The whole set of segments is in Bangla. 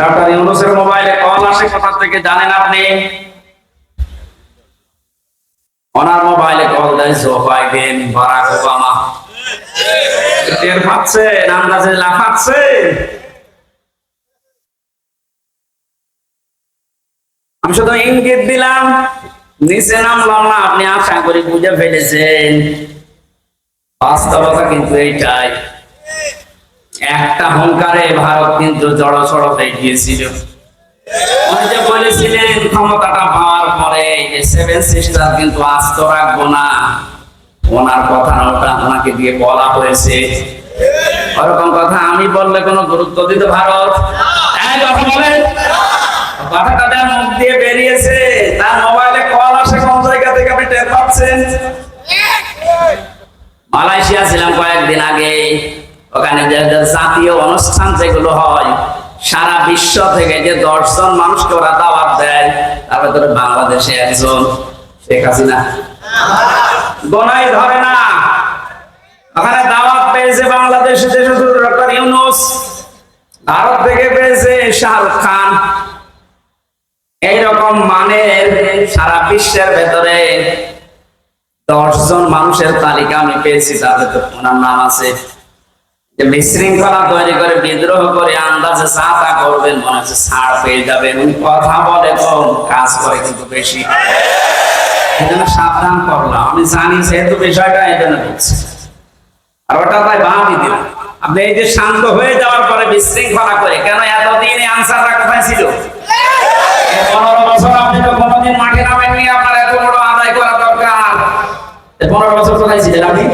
ডক্টর ইউনুসের মোবাইলে কল আসে কোথা থেকে জানেন আপনি? ওনার মোবাইলে কল দেয় বারাক ওবামা। টের আন্দাজে আমি শুধু ইঙ্গিত দিলাম, নিচে নামলাম না, আপনি আশা করি বুঝে ফেলেছেন। বাস্তবতা কিন্তু এইটাই। একটা হংকারে ভারত কিন্তু জড়সড় হয়ে গিয়েছিল। উনি যে বলেছিলেন ক্ষমতাটা পাওয়ার পরে সেভেন সিস্টার কিন্তু আস্ত রাখব না। ওনার কথা ওটা ওনাকে দিয়ে বলা হয়েছে। ওরকম কথা আমি বললে কোনো গুরুত্ব দিত ভারত? কথাটা তার মুখ দিয়ে বেরিয়েছে। তার মোবাইলে কল আসে কোন জায়গা থেকে আপনি টের পাচ্ছেন? মালয়েশিয়া ছিলাম কয়েকদিন আগে। ওখানে যে জাতীয় অনুষ্ঠান যেগুলো হয়, সারা বিশ্ব থেকে যে দশজন মানুষকে ওরা দাওয়াত দেয়, তার ভেতরে বাংলাদেশে একজন, শেখ হাসিনা। গোনাই ধরে না। ওখানে দাওয়াত পেয়েছে বাংলাদেশে যে ডক্টর ইউনুস। ভারত থেকে পেয়েছে শাহরুখ খান। এইরকম মানের সারা বিশ্বের ভেতরে দশজন মানুষের তালিকা আমি পেয়েছি তাদের তো ওনার নাম আছে যে বিশৃঙ্খলা তৈরি করে, বিদ্রোহ করে, আন্দাজে চা তা করবেন, মনে হচ্ছে ছাড় পেয়ে যাবেন। কথা বলে কম, কাজ করে কিন্তু বেশি। সাবধান করলাম আমি জানি যেহেতু বিষয়টা এই জন্য বলছি। আর ওটা তাই বামই দিলাম। আপনি এই যে শান্ত হয়ে যাওয়ার পরে বিশৃঙ্খলা করে, কেন এতদিন এই আনসারটা কোথায় ছিল? পনেরো বছর আপনি তো কোনোদিন মাঠে নামেননি, আপনার এত বড় আদায় করা দরকার। পনেরো বছর কোথায় ছিলেন আপনি?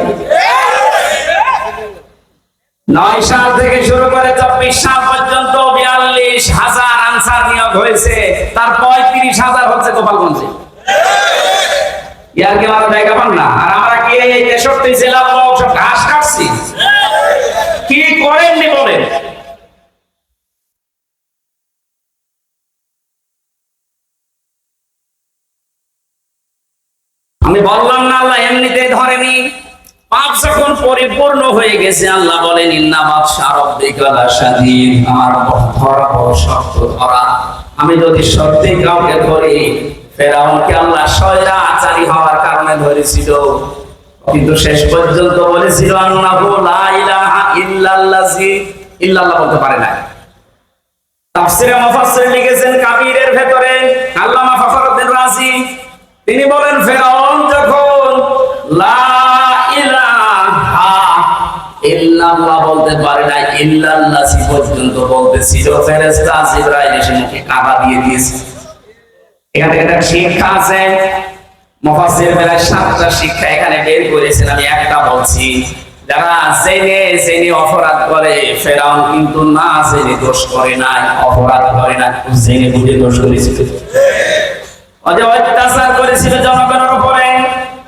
নয় সাল থেকে শুরু করে চব্বিশ সাল পর্যন্ত বিয়াল্লিশ হাজার আনসার নিয়োগ হয়েছে। তার পঁয়ত্রিশ হাজার হচ্ছে গোপালগঞ্জে। ইয়ার পান না? আর আমরা কি তেষট্টি জেলা সব ঘাস কাটছি? কি করেননি বলেন? আমি বললাম না, আল্লাহ এমনিতেই ধরেনি। পাপ যখন পরিপূর্ণ হয়ে গেছে, আল্লাহ বলেন স্বাধীন আমার ধরা বড় শক্ত ধরা। আমি যদি সত্যি কাউকে ধরি, ফেরাউনকে আল্লাহ আচারি হওয়ার কারণে ধরেছিল। কিন্তু শেষ পর্যন্ত বলেছিল ইল্লাল্লাহি বলতে পারে না তাফসিরে মুফাসসির লিখেছেন, কাবিরের ভেতরে আল্লামা ফখরুদ্দিন রাজি। তিনি বলেন, ফেরাউন যখন লা ইল্লাল্লাহ বলতে পারে না ইল্লাল্লাহি পর্যন্ত বলতেছিল। ফেরেশতা জিবরাইল এসে মুখে কাবা দিয়ে দিয়েছে। এখান একটা শিক্ষা আছে। মুফাসসির প্রায় সাতটা শিক্ষা এখানে বের করেছেন। আমি একটা বলছি, যারা জেনে জেনে অপরাধ করে, ফেরাউন কিন্তু না জেনে দোষ করে নাই, অপরাধ করে না জেনে বুঝে দোষ করেছিল। ওদের অত্যাচার করেছিল জনগণের উপরে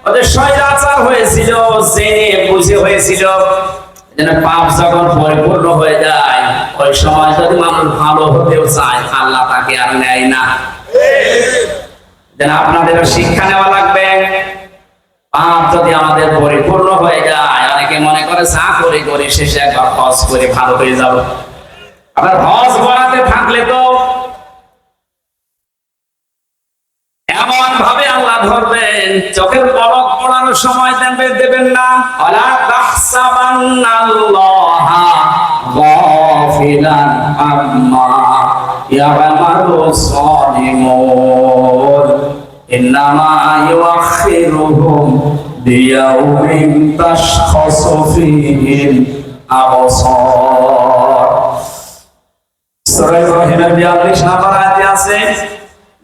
ওদের স্বৈরাচার হয়েছিল, জেনে বুঝে হয়েছিল। যেন পাপ যখন পরিপূর্ণ হয়ে যায়। ওই সময় যদি মানুষ ভালো হতেও চায়, আল্লাহ তাকে আর নেয় না। যেন আপনাদের শিক্ষা নেওয়া লাগবে। পাপ যদি আমাদের পরিপূর্ণ হয়ে যায়, অনেকে মনে করে চা করে করে, শেষে একবার হজ করে ভালো হয়ে যাব। আপনার হজ করাতে থাকলে তো আল্লাহ ধরবেন, চোখের পলক পড়ানোর সময় দেবেন দেবেন না। আলা তাহসাবান্নাল্লাহা গাফিলান আম্মা ইয়ামালু সালিমুন। ইন্নামা ইউআখিরুহুম বিয়াউমিন তাশখাসু ফীহিল আবসার। সূরা ইব্রাহিমের 42 নম্বর আয়াতে আছে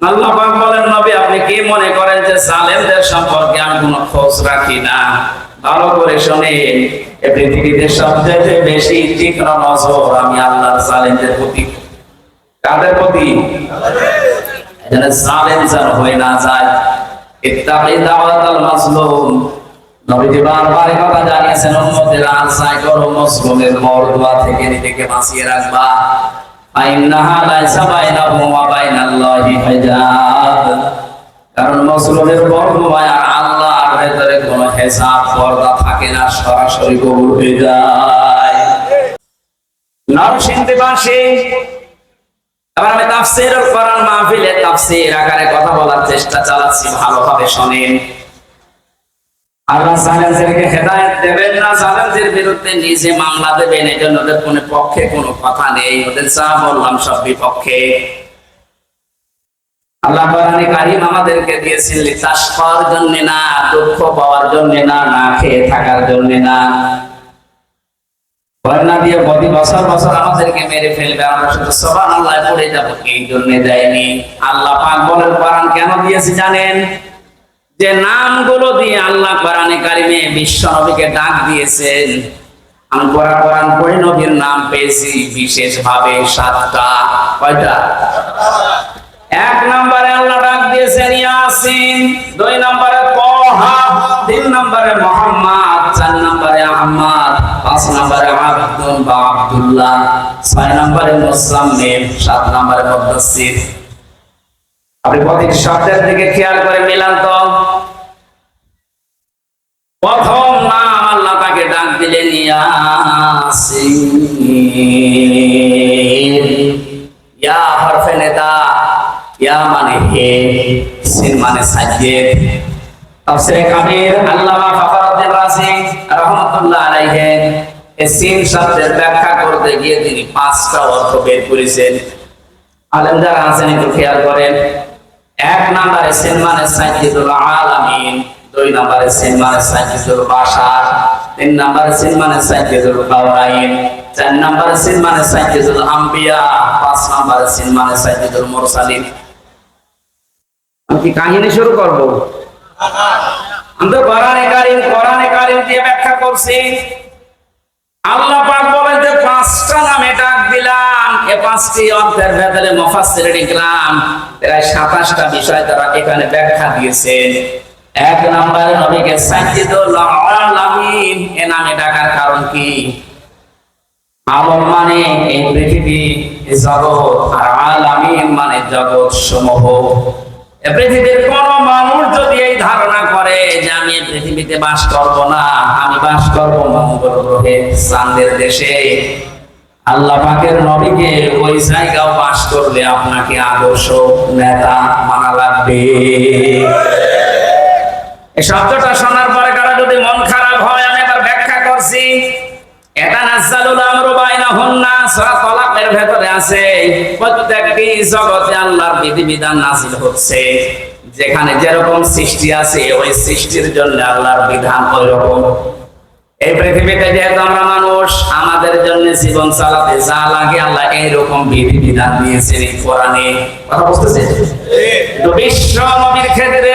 আল্লাহ পাক বলেন, নবী, আপনি কি মনে করেন যে জালেমদের সম্পর্কে আমি কোনো খোঁজ রাখি না? ভালো করে শুনেন। এ পৃথিবীতে সবচেয়ে বেশি তীক্ষ্ণ নজর আমি আল্লাহর জালেমদের প্রতি। কাদের প্রতি? যেন জালেম যেন হয়ে না যায়। ইত্তাকি দাওয়াতাল মাজলুম। নবীজি বারবার কথা জানিয়েছেন, উম্মতের আশায় করো মজলুমের মরদুয়া থেকে নিজেকে বাঁচিয়ে রাখবা। লাইসা বাইনাহু ওয়া বাইনাল্লাহি হিজাব। কারণ মজলুমের বরদুয়া আর আল্লাহর ভেতরে কোনো হিসাব পর্দা থাকে না, সরাসরি কবুল হয়ে যায়। আমি তাফসীর কোরআন মাহফিলে তাফসীর আকারে কথা বলার চেষ্টা চালাচ্ছি, ভালোভাবে শোনেন। আল্লাহ সালেন্সেরকে হেদায়েত দেবেন না সালেন্সের বিরুদ্ধে নিজে মামলা দেবেন, এই ওদের কোনো পক্ষে কোনো কথা নেই, ওদের যা বললাম সব বিপক্ষে। আল্লাহ কোরআনে কারিম আমাদেরকে দিয়েছেন লিতাস পাওয়ার জন্য না, দুঃখ পাওয়ার জন্য না না খেয়ে থাকার জন্য না। বন্যা দিয়ে প্রতি বছর বছর আমাদেরকে মেরে ফেলবে, আমরা শুধু সবার আল্লাহ পড়ে যাব, এই জন্য দেয়নি। আল্লাহ পাক বলেন, কোরআন কেন দিয়েছে জানেন? যে নামগুলো দিয়ে আল্লাহ কোরআনে কারিমে বিশ্ব নবীকে ডাক দিয়েছেন। আমি কোরআন কোরআন পড়ে নবীর নাম পেয়েছি বিশেষ ভাবে সাতটা। কয়টা? এক নম্বরে আল্লাহ ডাক দিয়েছেন ইয়াসিন, দুই নম্বরে তোহা তিন নম্বরে মোহাম্মদ, চার নম্বরে আহমদ, পাঁচ নম্বরে আব্দুল বা আব্দুল্লাহ, ছয় নম্বরে মুসাম্মিম সাত নম্বরে মুদাসসির। আপনি প্রতিটি শব্দের দিকে খেয়াল করে মিলান তো। প্রথম নাম আল্লাহ তাকে ডাক দিলেন ইয়া হরফে নেতা মানে মানে করতে গিয়ে তিনি পাঁচটা অর্থ বের করেছেন। আছেন, একটু খেয়াল করেন। এক নাম্বারে সিন মানে সাজ্জেদুল আলামিন। দুই সিন মানে তিন সিন মানে চার সিন মানে আম্বিয়া, পাঁচ সিন মানে আমি কি কাহিনী শুরু করব? কোরআনে কারিম কোরআনে কারিম দিয়ে ব্যাখ্যা করছি। আল্লাহ পাক বলেন যে পাঁচটা নামে ডাক দিলাম। এ পাঁচটি অর্থের ভেতরে মুফাসসির ইকরাম প্রায় 27টা বিষয় তারা এখানে ব্যাখ্যা দিয়েছেন। এক নম্বরে নবীকে এ নামে ডাকার কারণ কি? আলম মানে এই পৃথিবী জগৎ, আর আলামিন মানে জগৎ সমূহ পৃথিবীর কোন মানুষ যদি এই ধারণা করে যে আমি পৃথিবীতে বাস করব না, আমি বাস করব মঙ্গল গ্রহে দেশে। আল্লাহ পাকের নবীকে ওই জায়গাও বাস করলে আপনাকে আদর্শ নেতা মানা লাগবে। এই শব্দটা শোনার পরে কারও যদি মন খারাপ হয় আমি এবার ব্যাখ্যা করছি। এটা নাযালুল আমরু বাইনাহুন্না সূরা তালাকের ভেতরে আছে। প্রত্যেকটি জগতে আল্লাহর বিধিবিধান নাযিল হচ্ছে। যেখানে যেরকম সৃষ্টি আছে ওই সৃষ্টির জন্য আল্লাহর বিধান ওই রকম এই পৃথিবীতে যেহেতু আমরা মানুষ আমাদের জন্য জীবন চালাতে যা লাগে আল্লাহ এইরকম বিধিবিধান দিয়েছেন এই কোরআনে। কথা বুঝতেছেন? তো বিশ্ব নবীর ক্ষেত্রে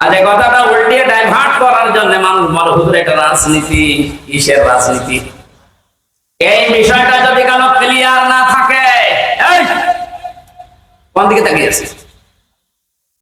আর এই কথাটা উল্টিয়ে ডাইভার্ট করার জন্য মানুষ বলে হুজুর এটা রাজনীতি, কিসের রাজনীতি? এই বিষয়টা যদি কেন ক্লিয়ার না থাকে কোন দিকে তাকিয়ে আছিস?